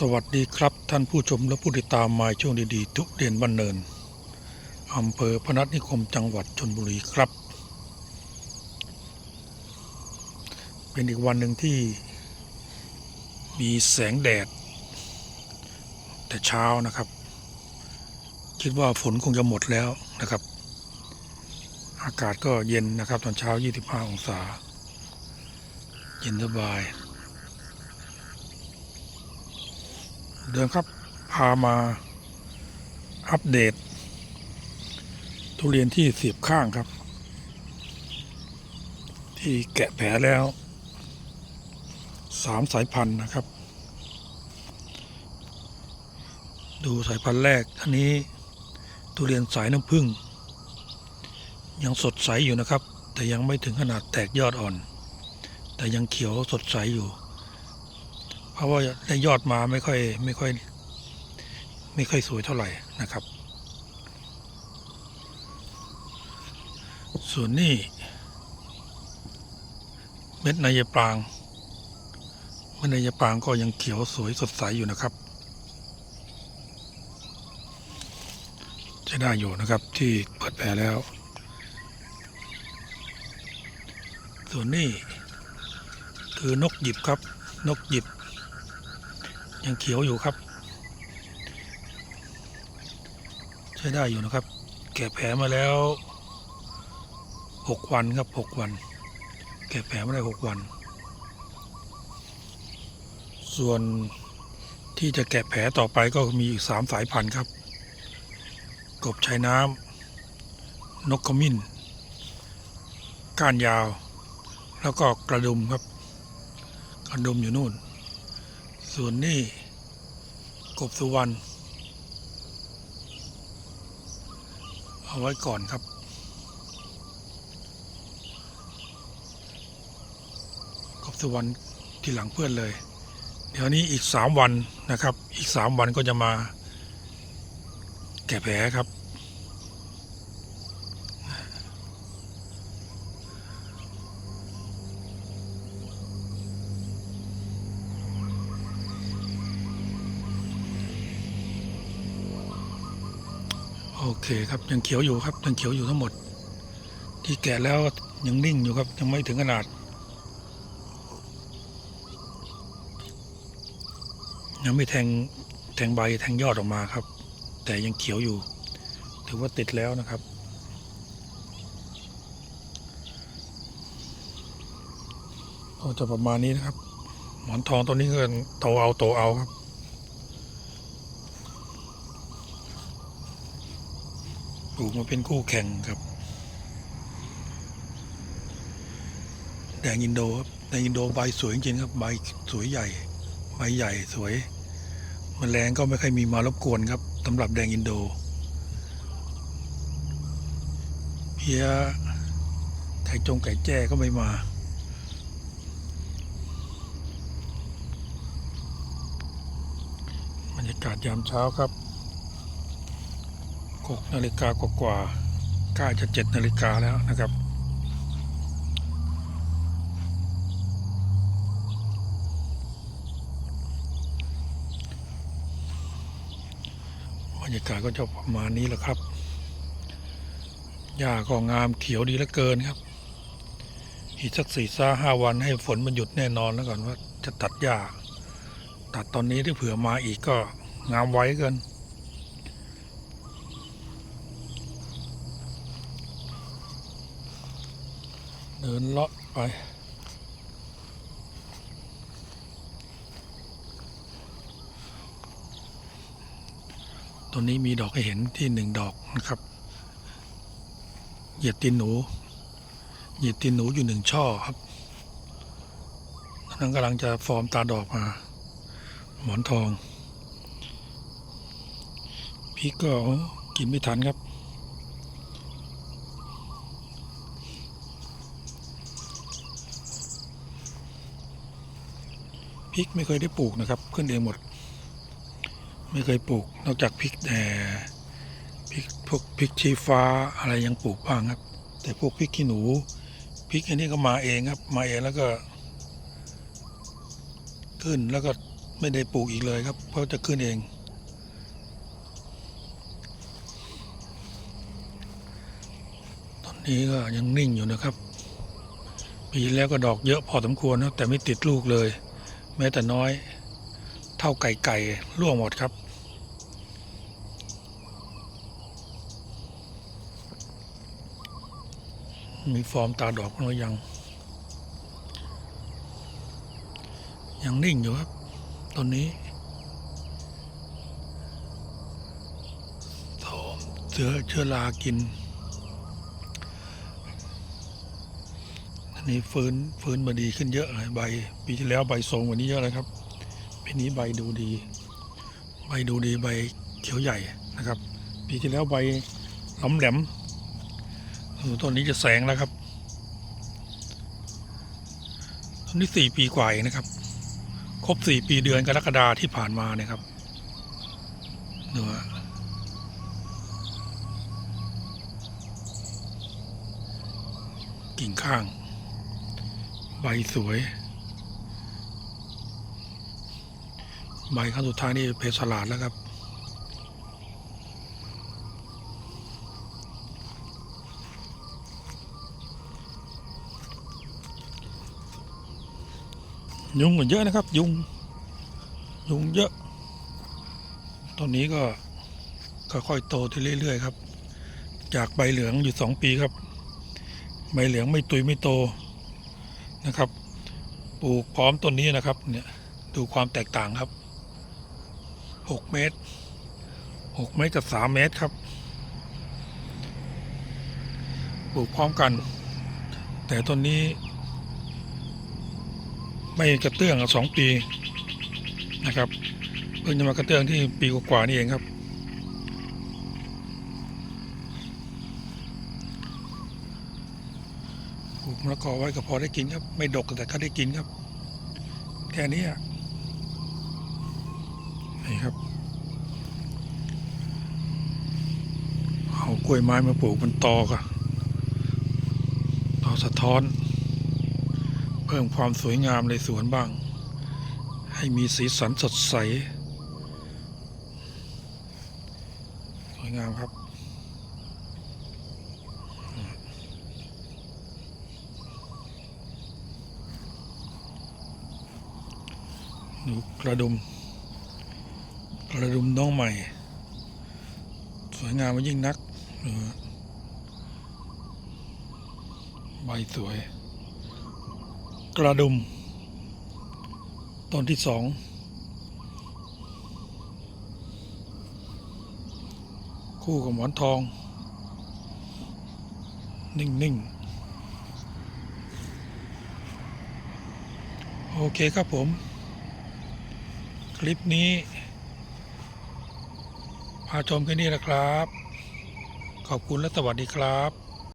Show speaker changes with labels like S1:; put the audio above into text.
S1: สวัสดีครับท่านผู้ชมและผู้ติดตามมาช่วงดีๆ ทุกเดือนวันเนินอำเภอพนัสนิคมจังหวัดชนบุรีครับ เป็นอีกวันหนึ่งที่มีแสงแดด แต่เช้านะครับ คิดว่าฝนคงจะหมดแล้วนะครับ อากาศก็เย็นนะครับ ตอนเช้า 25 องศา เย็นสบาย เดิมครับพามาอัปเดต ทุเรียนที่เสียบข้างครับ ที่แกะแผลแล้วสามสายพันธุ์นะครับ ดูสายพันธุ์แรกอันนี้ทุเรียนสายน้ำผึ้งยังสดใสอยู่นะครับ แต่ยังไม่ถึงขนาดแตกยอดอ่อน แต่ยังเขียวสดใสอยู่ เพราะว่าได้ยอดมาไม่ค่อยไม่ค่อย ไม่ค่อยสวยเท่าไหร่นะครับ ส่วนนี้ เม็ดนายปรางเม็ดนายปรางก็ยังเขียวสวยสดใสอยู่นะครับจะได้อยู่นะครับที่เปิดแผลแล้ว ส่วนนี้คือนกหยิบครับ นกหยิบ ยังเขียวอยู่ครับ ใช้ได้อยู่นะครับ แกะแผลมาแล้วหกวันครับหกวัน แกะแผลมาได้หกวัน ส่วนที่จะแกะแผลต่อไปก็มีอีกสามสายพันธุ์ครับ กบชายน้ำนกขมิ้น ก้านยาว แล้วก็กระดุมครับ กระดุมอยู่นู่น ส่วนนี้กบสุวรรณเอาไว้ก่อนครับ กบสุวรรณที่หลังเพื่อนเลย เดี๋ยวนี้อีกสามวันนะครับ อีกสามวันก็จะมาแก่แผลครับ เคครับยังเขียวอยู่ครับยังเขียวอยู่ทั้งหมด ที่แก่แล้วยังนิ่งอยู่ครับยังไม่ถึงขนาดยังไม่แทงแทงใบแทงยอดออกมาครับ แต่ยังเขียวอยู่ ถือว่าติดแล้วนะครับ ก็จะประมาณนี้นะครับ หมอนทองตัวนี้ก็โตเอาโตเอาครับูกมาเป็นคู่แข่งครับ แดงอินโดครับแดงอินโดใบสวยจริงครับใบสวยใหญ่ ใบใหญ่สวยมแมลงก็ไม่ค่อยมีมารบกวนครับสำหรับแดงอินโดเพียไก่จงไก่แจ้ก็ไม่มาบรรยากาศยามเช้าครับ หกนาฬิกากว่าๆใกล้จะเจ็ดนาฬิกาแล้วนะครับ บรรยากาศก็จะประมาณนี้แหละครับ หญ้าก็งามเขียวดีเหลือเกินครับ อีกสักสี่ซ่าห้าวันให้ฝนมันหยุดแน่นอนแล้วก่อนว่าจะตัดหญ้า ตัดตอนนี้ที่เผื่อมาอีกก็งามไว้เกิน เดินเลาะไป ตัวนี้มีดอกให้เห็นที่หนึ่งดอกนะครับ เหยียดตีนหนู เหยียดตีนหนูอยู่หนึ่งช่อครับนั่นกำลังจะฟอร์มตาดอกมา หมอนทองพริกก็กินไม่ทันครับ พริกไม่เคยได้ปลูกนะครับ ขึ้นเองหมด ไม่เคยปลูก นอกจากพริกแต่พริกพวกพริกชี้ฟ้าอะไรยังปลูกบ้างครับ แต่พวกพริกขี้หนูพริกอันนี้ก็มาเองครับ มาเองแล้วก็ ขึ้นแล้วก็ไม่ได้ปลูกอีกเลยครับ เพราะจะขึ้นเองตอนนี้ก็ยังนิ่งอยู่นะครับปีแล้วก็ดอกเยอะพอสมควรนะแต่ไม่ติดลูกเลย แม้แต่น้อย เท่าไก่ไก่ร่วงหมดครับ มีฟอร์มตาดอกหรือยัง ยังนิ่งอยู่ครับตอนนี้โถมเชื้อเชื้อรากิน นี้ฟื้นฟื้นมาดีขึ้นเยอะเลยใบปีที่แล้วใบทรงกว่านี้เยอะเลยครับปีนี้ใบดูดี ใบดูดีใบเขียวใหญ่นะครับ ปีที่แล้วใบหลอมแหลมต้นนี้จะแสงแล้วครับต้นนี้สี่ปีกว่าเองนะครับ ครบสี่ปีเดือนกรกฎาที่ผ่านมาเนี่ยครับเนื้อกิ่งข้าง ใบสวย ใบขั้นสุดท้ายนี่เพชรสลาดแล้วครับ ยุงก็เยอะนะครับ ยุง ยุงเยอะตอนนี้ก็ค่อยๆโตที่เรื่อยๆครับ จากใบเหลืองอยู่สองปีครับ ใบเหลืองไม่ตุยไม่โต นะครับ ปลูกพร้อมต้นนี้นะครับ เนี่ยดูความแตกต่างครับหกเมตรหกเมตรกับสามเมตรครับ ปลูกพร้อมกัน แต่ต้นนี้ ไม่กระเตื้องสองปีนะครับ เพิ่งจะมากระเตื้องที่ปีกว่าๆนี่เองครับ ปลูก มะละกอไว้ก็พอได้กินครับ ไม่ดกแต่ก็ได้กินครับ แค่นี้อะนี่ครับ เอากล้วยไม้มาปลูกบนตอก็ตอสะท้อน เพิ่มความสวยงามในสวนบ้าง ให้มีสีสันสดใส สวยงามครับ ดูกระดุม กระดุมน้องใหม่ สวยงามมายิ่งนักใบสวย กระดุม ต้นที่สองคู่กับหมอนทอง นิ่ง ๆ โอเคครับผม คลิปนี้ พาชมแค่นี้นะครับ ขอบคุณและสวัสดีครับ